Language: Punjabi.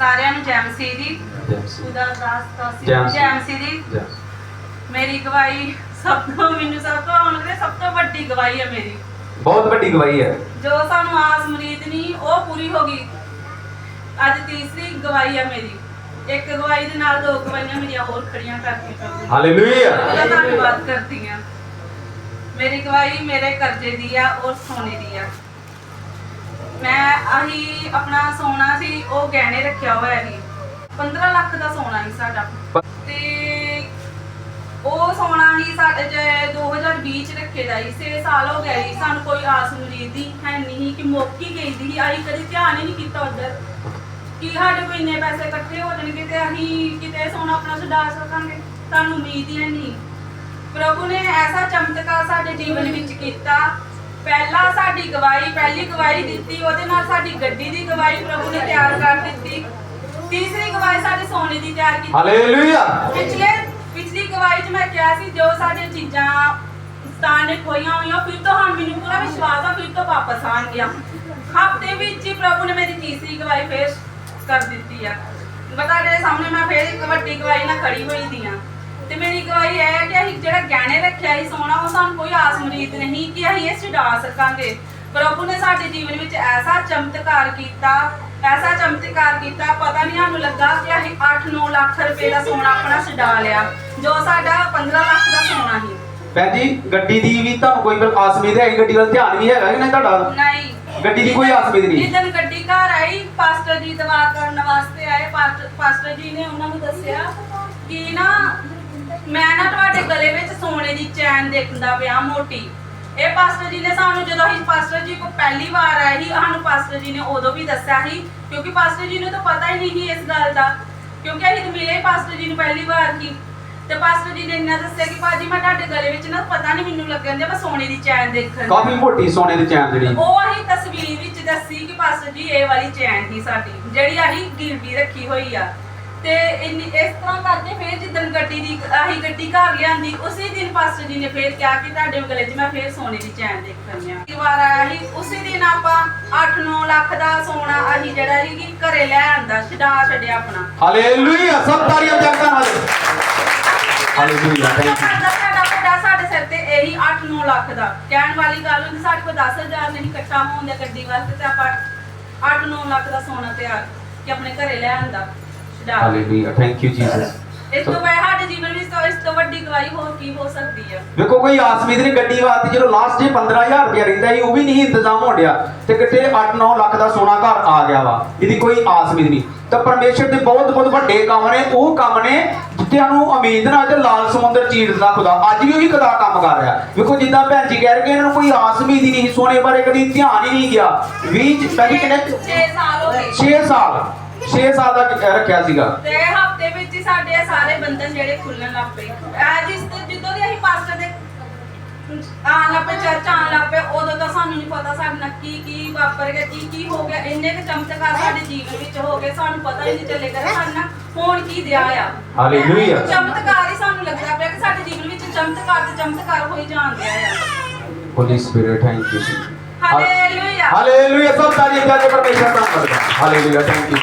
ਸਾਰਿਆਂ ਨੂੰ ਜੈ। ਮਸੀਹ ਦੀ। ਖੁਦਾ ਦਾਸ ਦਾ ਜੈ ਸੀ। ਮਸੀਹ। ਜੈ। ਮਸੀਹ ਦੀ ਮੇਰੀ ਗਵਾਹੀ ਸਭ ਤੋਂ ਮੈਨੂੰ ਸਭ ਤੋਂ ਹੁਣ ਦੇ ਸਭ ਤੋਂ ਵੱਡੀ ਗਵਾਹੀ ਹੈ ਮੇਰੀ। ਬਹੁਤ ਵੱਡੀ ਗਵਾਹੀ ਹੈ। ਜੋ ਸਾਨੂੰ ਆਸ ਮੁਰੀਦ ਨਹੀਂ ਉਹ ਪੂਰੀ ਹੋ ਗਈ। ਅੱਜ ਤੀਸਰੀ ਗਵਾਹੀ ਹੈ ਮੇਰੀ। ਇੱਕ ਗਵਾਹੀ ਦੇ ਨਾਲ ਦੋ ਗਵਾਹੀਆਂ ਮੇਰੀਆਂ ਹੋਰ ਖੜੀਆਂ ਕਰਕੇ ਕਰਦੀ ਹਾਲੇਲੂਇਆ ਉਹਦਾ ਧੰਨਵਾਦ ਕਰਦੀ ਹਾਂ। ਮੇਰੀ ਗਵਾਹੀ ਮੇਰੇ ਕਰਜ਼ੇ ਦੀ ਆ ਔਰ ਸੋਨੇ ਦੀ ਆ। ਮੈਂ ਆਹੀ ਆਪਣਾ ਸੋਨਾ ਸੀ ਉਹ ਗਹਿਣੇ ਰੱਖਿਆ ਹੋਇਆ ਸੀ। 15 ਲੱਖ ਦਾ ਸੋਨਾ ਸੀ ਸਾਡਾ। ਤੇ ਉਹ ਸੋਨਾ ਹੀ ਸਾਡੇ ਜੇ 2020 ਚ ਰੱਖੇ ਦਾ ਸੀ 6 ਸਾਲ ਹੋ ਗਏ ਸੀ। ਸਾਨੂੰ ਕੋਈ ਆਸ ਉਮੀਦ ਦੀ ਹੈ ਨਹੀਂ ਕਿ ਮੌਕੀ ਗਈ ਦੀ ਆਈ ਕਦੇ ਧਿਆਨ ਹੀ ਨਹੀਂ ਕੀਤਾ ਉਧਰ। ਕਿ ਸਾਡੇ ਕੋਲ ਇੰਨੇ ਪੈਸੇ ਇਕੱਠੇ ਹੋ ਜਾਣਗੇ ਤੇ ਅਸੀਂ ਕਿਤੇ ਸੋਨਾ ਆਪਣਾ ਛਡਾ ਸਕਾਂਗੇ। ਸਾਨੂੰ ਉਮੀਦ ਹੈ ਨਹੀਂ। ਪ੍ਰਭੂ ਨੇ ਐਸਾ ਚਮਤਕਾਰ ਸਾਡੇ ਜੀਵਨ ਵਿੱਚ ਕੀਤਾ। ਪਹਿਲਾ ਸਾਡੀ ਗਵਾਹੀ ਪਹਿਲੀ ਗਵਾਹੀ ਦਿੱਤੀ ਉਹਦੇ ਨਾਲ ਸਾਡੀ ਗੱਡੀ ਦੀ ਗਵਾਹੀ ਪ੍ਰਭੂ ਨੇ ਤਿਆਰ ਕਰ ਦਿੱਤੀ। ਤੀਸਰੀ ਗਵਾਹੀ ਸਾਡੇ ਸੋਨੇ ਦੀ ਤਿਆਰ ਕੀਤੀ। ਹਾਲੇਲੂਇਆ ਪਿਛਲੇ ਪਿਛਲੀ ਗਵਾਹੀ 'ਚ ਮੈਂ ਕਿਹਾ ਸੀ ਜੋ ਸਾਡੀਆਂ ਚੀਜ਼ਾਂ ਸਤਾਨ ਨੇ ਖੋਈਆਂ ਹੋਈਆਂ ਫਿਰ ਤੋਂ ਹੁਣ ਮੈਨੂੰ ਪੂਰਾ ਵਿਸ਼ਵਾਸ ਆ ਫਿਰ ਤੋਂ ਵਾਪਸ ਆਣਗੀਆਂ ਹਫ਼ਤੇ ਵਿੱਚ ਹੀ ਪ੍ਰਭੂ ਨੇ ਮੇਰੀ ਤੀਸਰੀ ਗਵਾਹੀ ਪੇਸ਼ ਕਰ ਦਿੱਤੀ ਆ। ਮੈਂ ਤੁਹਾਡੇ ਸਾਹਮਣੇ ਮੈਂ ਫੇਰ ਇੱਕ ਵੱਡੀ ਗਵਾਹੀ ਨਾਲ ਖੜੀ ਹੋਈ ਦੀ ਆ ਤੇ ਮੇਰੀ ਗਵਾਹੀ ਇਹ ਹੈ ਕਿ ਅਸੀਂ ਜਿਹੜਾ ਗਹਿਣੇ ਰੱਖਿਆ ਸੀ ਸੋਨਾ ਉਹ ਸਾਨੂੰ ਕੋਈ ਆਸ ਨਹੀਂ ਕਿ ਅਸੀਂ ਇਹ ਛਡਾ ਸਕਾਂਗੇ। ਪ੍ਰਭੂ ਨੇ ਸਾਡੇ ਜੀਵਨ ਵਿੱਚ ਐਸਾ ਚਮਤਕਾਰ ਕੀਤਾ ਐਸਾ ਚਮਤਕਾਰ ਕੀਤਾ ਪਤਾ ਨਹੀਂ ਸਾਨੂੰ ਲੱਗਾ ਕਿ ਅਸੀਂ 8-9 ਲੱਖ ਰੁਪਏ ਦਾ ਸੋਨਾ ਆਪਣਾ ਛਡਾ ਲਿਆ ਜੋ ਸਾਡਾ 15 ਲੱਖ ਦਾ ਸੋਨਾ ਸੀ। ਭੈਣ ਜੀ ਗੱਡੀ ਦੀ ਵੀ ਤੁਹਾਨੂੰ ਕੋਈ ਆਸ ਉਮੀਦ ਹੈ? ਗੱਡੀ ਵੱਲ ਧਿਆਨ ਵੀ ਹੈਗਾ ਕਿ ਨਹੀਂ ਤੁਹਾਡਾ? ਨਹੀਂ। ਗੱਡੀ ਦੀ ਕੋਈ ਆਸ ਨਹੀਂ। ਜਿੱਦਣ ਗੱਡੀ ਘਰ ਆਈ ਪਾਸਟਰ ਜੀ ਦਵਾ ਕਰਨ ਵਾਸਤੇ ਆਏ ਪਾਸਟਰ ਜੀ ਨੇ ਉਹਨਾਂ ਨੂੰ ਦੱਸਿਆ ਕਿ ਨਾ ਮੈਂ ਨਾ ਤੁਹਾਡੇ ਗਲੇ ਵਿੱਚ ਸੋਨੇ ਦੀ ਚੈਨ ਦੇਖਦਾ ਪਿਆ ਮੋਟੀ। ਇਹ ਪਾਸਟਰ ਜੀ ਨੇ ਸਾਨੂੰ ਜਦੋਂ ਅਸੀਂ ਪਾਸਟਰ ਜੀ ਕੋ ਪਹਿਲੀ ਵਾਰ ਆਏ ਸੀ ਸਾਨੂੰ ਪਾਸਟਰ ਜੀ ਨੇ ਉਦੋਂ ਵੀ ਦੱਸਿਆ ਸੀ ਕਿਉਂਕਿ ਪਾਸਟਰ ਜੀ ਨੂੰ ਤਾਂ ਪਤਾ ਹੀ ਨਹੀਂ ਸੀ ਇਸ ਗੱਲ ਦਾ। ਕਿਉਂਕਿ ਅਸੀਂ ਤਾਂ ਮਿਲੇ ਪਾਸਟਰ ਜੀ ਨੂੰ ਪਹਿਲੀ ਵਾਰ ਸੀ। ਤੇ ਪਾਸਟਰ ਜੀ ਨੇ ਇੰਨਾ ਦੱਸਿਆ ਕਿ ਭਾਜੀ ਮੈਂ ਤੁਹਾਡੇ ਗਲੇ ਵਿੱਚ ਨਾ ਪਤਾ ਨਹੀਂ ਮੈਨੂੰ ਲੱਗਣ ਦਿਆ ਮੈਂ ਸੋਨੇ ਦੀ ਚੈਨ ਦੇਖਣ। ਕਾਫੀ ਮੋਟੀ ਸੋਨੇ ਦੀ ਚੈਨ ਜਿਹੜੀ। ਉਹ ਅਸੀਂ ਤਸਵੀਰ ਵਿੱਚ ਦੱਸੀ ਕਿ ਪਾਸਟਰ ਜੀ ਇਹ ਵਾਲੀ ਚੈਨ ਹੀ ਸਾਡੀ ਜਿਹੜੀ ਅਸੀਂ ਗਿਰਵੀ ਰੱਖੀ ਹੋਈ ਆ। ਤੇ ਇੰਨੀ ਇਸ ਤਰ੍ਹਾਂ ਕਰਕੇ ਫਿਰ ਜਿੱਦਣ ਗੱਡੀ ਦੀ ਅਸੀਂ ਗੱਡੀ ਘਰ ਲਿਆਂਦੀ ਉਸੇ ਦਿਨ ਪਾਸਟਰ ਜੀ ਨੇ ਫਿਰ ਕਿਹਾ ਕਿ ਤੁਹਾਡੇ ਗਲੇ 'ਚ ਮੈਂ ਫਿਰ ਸੋਨੇ ਦੀ ਚੈਨ ਦੇਖਣੀ ਆ ਇੱਕ ਵਾਰ ਆਇਆ ਸੀ ਉਸੇ ਦਿਨ ਆਪਾਂ 8-9 ਲੱਖ ਦਾ ਸੋਨਾ ਅਸੀਂ ਜਿਹੜਾ ਸੀ ਕਿ ਘਰੇ ਲੈ ਆਂਦਾ ਛਡਾ ਛੱਡਿਆ ਆਪਣਾ। ਹਾਲੇਲੂਇਆ ਸਭ ਤਾਰੀਆਂ ਜਗਤਾਂ ਨਾਲ। ਹਾਲੇਲੂਇਆ ਸਾਡਾ ਵੱਡਾ ਸਿਰ ਤੇ ਇਹੀ 8-9 ਲੱਖ ਦਾ। ਕਹਿਣ ਵਾਲੀ ਗੱਲ ਹੁੰਦੀ ਸਾਡੇ ਕੋਲ 10000 ਨਹੀਂ ਇਕੱਠਾ ਹੋਣ ਦੇ ਗੱਡੀ ਵਾਸਤੇ ਤੇ ਆਪਾਂ 8-9 ਲੱਖ ਦਾ ਸੋਨਾ ਤਿਆਰ ਕਿ ਆਪਣੇ ਘਰੇ ਲੈ ਆਂਦਾ। ਹਾਲੇਲੂਇਆ ਥੈਂਕ ਯੂ ਜੀਸਸ ਇਸ ਤੋਂ ਬਾਅਦ ਸਾਡੇ ਜੀਵਨ ਵਿੱਚ ਇਸ ਤੋਂ ਵੱਡੀ ਗਵਾਹੀ ਹੋਰ ਕੀ ਹੋ ਸਕਦੀ ਹੈ ਵੇਖੋ ਕੋਈ ਆਸ ਉਮੀਦ ਨਹੀਂ ਗੱਡੀ ਵਾਸਤੇ ਜਦੋਂ ਲਾਸਟ ਜੇ 15000 ਰੁਪਇਆ ਰਹਿੰਦਾ ਸੀ ਉਹ ਵੀ ਨਹੀਂ ਇੰਤਜ਼ਾਮ ਹੋਣ ਡਿਆ। ਤੇ ਕਿਤੇ 8-9 ਲੱਖ ਦਾ ਸੋਨਾ ਘਰ ਆ ਗਿਆ ਵਾ ਇਹਦੀ ਕੋਈ ਆਸ ਉਮੀਦ ਨਹੀਂ। ਤਾਂ ਪਰਮੇਸ਼ਰ ਦੇ ਬਹੁਤ ਬਹੁਤ ਵੱਡੇ ਕੰਮ ਨੇ ਉਹ ਕੰਮ ਨੇ ਜਿੱਥੇ ਸਾਨੂੰ ਉਮੀਦ ਨਾਲ ਤੇ ਲਾਲ ਸਮੁੰਦਰ ਚੀਰਦਾ ਖੁਦਾ। ਅੱਜ ਵੀ ਉਹੀ ਖੁਦਾ ਕੰਮ ਕਰ ਰਿਹਾ। ਵੇਖੋ ਜਿੱਦਾਂ ਭੈਣ ਜੀ ਕਹਿ ਰਹੇ ਕਿ ਇਹਨਾਂ ਨੂੰ ਕੋਈ ਆਸ ਉਮੀਦ ਹੀ ਨਹੀਂ ਸੋਨੇ ਬਾਰੇ ਕਦੀ ਧਿਆਨ ਹੀ ਨਹੀਂ ਗਿਆ। 20 ਪਹਿਲੀ ਕਿੰਨੇ? 6 ਸਾਲ ਹੋ ਗਏ। 6 ਸਾਲ। 6 ਸਾਲ ਦਾ ਰੱਖਿਆ ਸੀਗਾ। ਤੇ ਹਫ਼ਤੇ ਵਿੱਚ ਹੀ ਸਾਡੇ ਇਹ ਸਾਰੇ ਬੰਧਨ ਜਿਹੜੇ ਖੁੱਲਣ ਲੱਗ ਪਏ। ਐ ਜਿਸ ਤੋਂ ਜਦੋਂ ਦੀ ਅਸੀਂ ਪਾਸਟਰ ਦੇ ਆਣ ਲੱਗ ਪਏ ਚਰਚ ਆਣ ਲੱਗ ਪਏ ਉਦੋਂ ਤਾਂ ਸਾਨੂੰ ਨਹੀਂ ਪਤਾ ਸਾਡੇ ਨਾਲ ਕੀ ਕੀ ਵਾਪਰ ਗਿਆ ਕੀ ਕੀ ਹੋ ਗਿਆ। ਇੰਨੇ ਕੁ ਚਮਤਕਾਰ ਸਾਡੇ ਜੀਵਨ ਵਿੱਚ ਹੋ ਗਏ ਸਾਨੂੰ ਪਤਾ ਹੀ ਨਹੀਂ ਚੱਲੇਗਾ ਸਾਡੇ ਨਾਲ ਹੋਣ ਕੀ ਦਿਆ ਆ। ਹਾਲੇਲੂਇਆ। ਚਮਤਕਾਰ ਹੀ ਸਾਨੂੰ ਲੱਗਦਾ ਪਿਆ ਕਿ ਸਾਡੇ ਜੀਵਨ ਵਿੱਚ ਚਮਤਕਾਰ ਤੇ ਚਮਤਕਾਰ ਹੋਈ ਜਾਣ ਦਿਆ ਆ। Holy spirit thank you hallelujah hallelujah ਸਭ ਤਾਰੀਫ ਕਰਕੇ ਪਰਮੇਸ਼ਰ ਦਾ ਹਾਲੇਲੂਇਆ ਥੈਂਕ ਯੂ